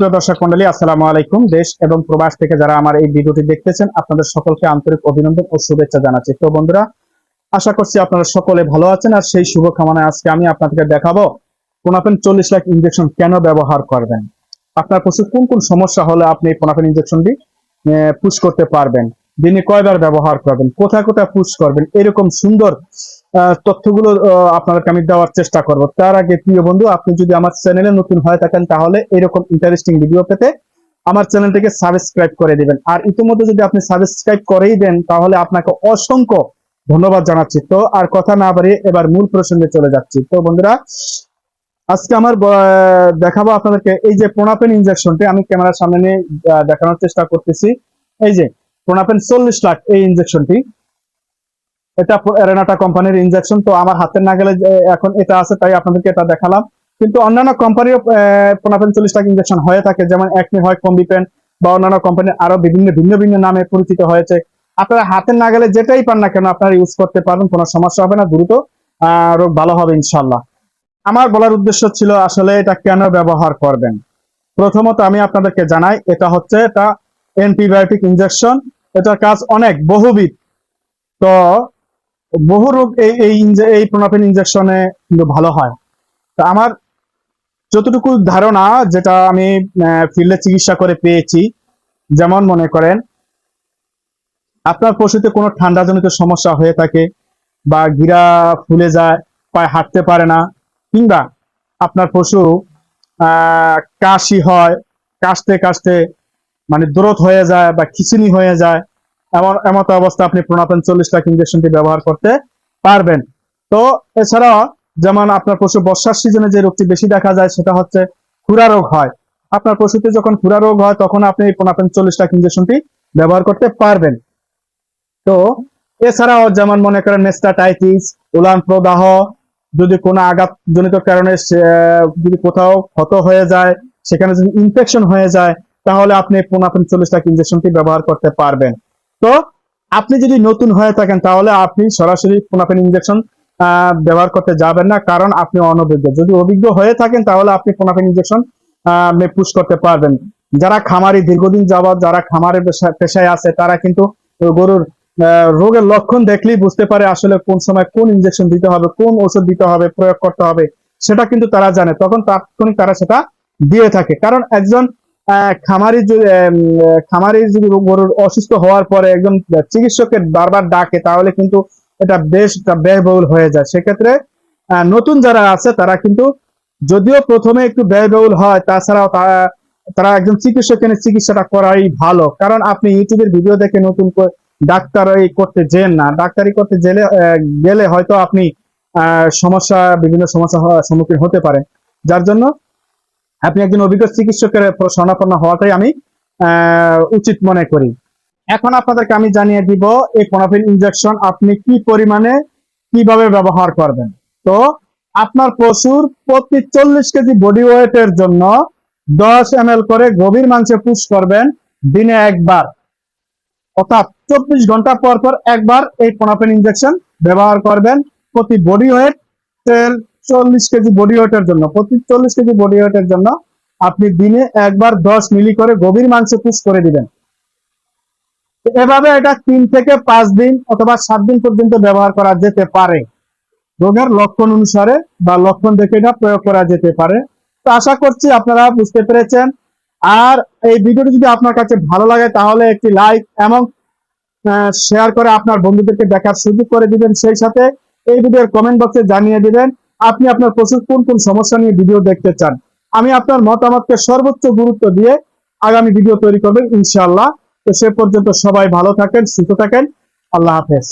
সুপ্রিয় দর্শক মন্ডলী, আসসালামু আলাইকুম। দেশ এবং প্রবাস থেকে যারা আমার এই ভিডিওটি দেখতেছেন, আপনাদের সকলকে আন্তরিক অভিনন্দন ও শুভেচ্ছা জানাচ্ছি। তো বন্ধুরা, আশা করছি আপনারা সকলে ভালো আছেন আর সেই শুভকামনায় আজকে আমি আপনাদেরকে দেখাবো পোনাপেন চল্লিশ লাখ ইনজেকশন কেন ব্যবহার করবেন? আপনার পশু কোন কোন সমস্যা হলে আপনি পোনাপেন ইনজেকশনটি পুশ করতে পারবেন? দিনে কয়বার ব্যবহার করবেন? কোথায় কোথায় পুশ করবেন? এরকম সুন্দর তথ্যগুলো আপনাদেরকে আমি দেওয়ার চেষ্টা করব। তার আগে প্রিয় বন্ধু, আপনি যদি আমার চ্যানেলে নতুন হয়ে থাকেন, তাহলে এরকম ইন্টারেস্টিং ভিডিও পেতে আমার চ্যানেলটিকে সাবস্ক্রাইব করে দিবেন। আর ইতিমধ্যে যদি আপনি সাবস্ক্রাইব করেই দেন, তাহলে আপনাকে অসংখ্য ধন্যবাদ জানাচ্ছি। তো আর কথা না বাড়িয়ে এবার মূল প্রসঙ্গে চলে যাচ্ছি। তো বন্ধুরা, আজকে আমার দেখাবো আপনাদেরকে এই যে প্রোনাপেন ইনজেকশনটি আমি ক্যামেরার সামনে নিয়ে দেখানোর চেষ্টা করতেছি। এই যে, প্রোনাপেন চল্লিশ লাখ এই ইনজেকশনটি এটা রেনাটা কোম্পানির ইনজেকশন তো আমার হাতের নাগালে যে এখন এটা আছে, তাই আপনাদেরকে এটা দেখালাম। কিন্তু অন্যান্য কোম্পানির প্রোনাপেন চল্লিশ লাখ ইনজেকশন হয়ে থাকে, যেমন একনি হয় কম্বিপেন বা অন্যান্য কোম্পানির আরও বিভিন্ন, ভিন্ন ভিন্ন নামে পরিচিত হয়েছে। আপনারা হাতের নাগালে যেটাই পান না কেন, আপনারা ইউজ করতে পারবেন, কোনো সমস্যা হবে না, দ্রুত রোগ ভালো হবে ইনশাল্লাহ আমার বলার উদ্দেশ্য ছিল আসলে এটা কেন ব্যবহার করবেন? প্রথমত আমি আপনাদেরকে জানাই, এটা হচ্ছে এটা অ্যান্টিবায়োটিক ইনজেকশন এটার কাজ অনেক, বহুবিধ। তো বহু রোগ এই এই এই প্রোনাফেন ইনজেকশনে কিন্তু ভালো হয়। তো আমার যতটুকু ধারণা যেটা আমি ফিল্ডে চিকিৎসা করে পেয়েছি, যেমন মনে করেন, আপনার পশুতে কোনো ঠান্ডাজনিত সমস্যা হয়ে থাকে বা গিরা ফুলে যায়, পায়ে হাঁটতে পারে না, কিংবা আপনার পশু কাশি হয় কাশতে কাশতে মানে দূরত হয়ে যায় বা খিচুনি হয়ে যায় এমন এমত অবস্থা আপনি প্রোনাপেন চল্লিশ লাখ ইঞ্জেকশনটি ব্যবহার করতে পারবেন। তো এছাড়া যেমন আপনার পশু বর্ষার সিজনে যে রোগটি বেশি দেখা যায় সেটা হচ্ছে খুরা রোগ হয়। আপনার পশুতে যখন খুরা রোগ হয় তখন আপনি প্রোনাপেন চল্লিশ লাখ ইঞ্জেকশনটি ব্যবহার করতে পারবেন। তো এছাড়াও যেমন মনে করেন মেস্টাটাইটিস উলান প্রদাহ যদি কোনো আঘাত জনিত কারণে যদি কোথাও ক্ষত হয়ে যায়, সেখানে যদি ইনফেকশন হয়ে যায়, তাহলে আপনি পোনাপেন চল্লিশ লাখ ইঞ্জেকশনটি ব্যবহার করতে পারবেন। তো আপনি যদি নতুন হয়ে থাকেন, তাহলে আপনি সরাসরি পোনাপেন ইঞ্জেকশন ব্যবহার করতে যাবেন না, কারণ আপনি অনভিজ্ঞ। যদি অভিজ্ঞ হয়ে থাকেন, তাহলে আপনি পোনাপেন ইঞ্জেকশন পুশ করতে পারবেন। যারা খামারি, দীর্ঘদিন যাবত যারা খামারের পেশায় আছে, তারা কিন্তু গরুর রোগের লক্ষণ দেখলেই বুঝতে পারে আসলে কোন সময় কোন ইনজেকশন দিতে হবে, কোন ওষুধ দিতে হবে, প্রয়োগ করতে হবে, সেটা কিন্তু তারা জানে। তখন তাৎক্ষণিক তারা সেটা দিয়ে থাকে। কারণ একজন খামারি খামারি যদি গরুর অসুস্থ হওয়ার পরে একজন চিকিৎসকের বারবার ডাকে, তাহলে কিন্তু এটা বেশ ব্যয়বহুল হয়ে যায়। সেক্ষেত্রে নতুন যারা আছে, তারা কিন্তু যদিও প্রথমে একটু ব্যয়বহুল হয়, তাছাড়াও তারা একজন চিকিৎসক এনে চিকিৎসাটা করাই ভালো। কারণ আপনি ইউটিউবের ভিডিও দেখে নতুন ডাক্তারি করতে যেন না। ডাক্তারি করতে গেলে গেলে হয়তো আপনি সমস্যা, বিভিন্ন সমস্যা সম্মুখীন হতে পারেন। যার জন্য আপনি একজন অভিজ্ঞ চিকিৎসকের শরণাপন্ন হওয়াটাই আমি উচিত মনে করি। এখন আপনাদেরকে আমি জানিয়ে দিব, এই পনাফিন ইনজেকশন আপনি কি পরিমাণে, কীভাবে ব্যবহার করবেন। তো, আপনার পশুর প্রতি চল্লিশ কেজি বডি ওয়েটের জন্য দশ এম করে গভীর মাংসে পুশ করবেন দিনে একবার। অর্থাৎ চব্বিশ ঘণ্টা পর পর একবার এই পনাপেন ইনজেকশন ব্যবহার করবেন। প্রতি বডি ওয়েট চল্লিশ কেজি বডি ওয়েটের জন্য, প্রতি চল্লিশ কেজি বডি ওয়েটের জন্য আপনি দিনে একবার দশ মিলি করে গভীর মাংসে পুশ করে দিবেন। এভাবে এটা তিন থেকে পাঁচ দিন অথবা সাত দিন পর্যন্ত ব্যবহার করা যেতে পারে। রোগের লক্ষণ অনুসারে বা লক্ষণ দেখে এটা প্রয়োগ করা যেতে পারে। তো আশা করছি আপনারা বুঝতে পেরেছেন। আর এই ভিডিওটি যদি আপনার কাছে ভালো লাগে তাহলে একটি লাইক এবং শেয়ার করে আপনার বন্ধুদেরকে দেখার সুযোগ করে দিবেন। সেই সাথে এই ভিডিওর কমেন্ট বক্সে জানিয়ে দিবেন। আপনি আপনার পশুর কোন কোন সমস্যা নিয়ে ভিডিও দেখতে চান, আমি আপনার মতামতকে সর্বোচ্চ গুরুত্ব দিয়ে আগামী ভিডিও তৈরি করবেন ইনশাআল্লাহ। তো সে পর্যন্ত সবাই ভালো থাকেন, সুস্থ থাকেন। আল্লাহ হাফেজ।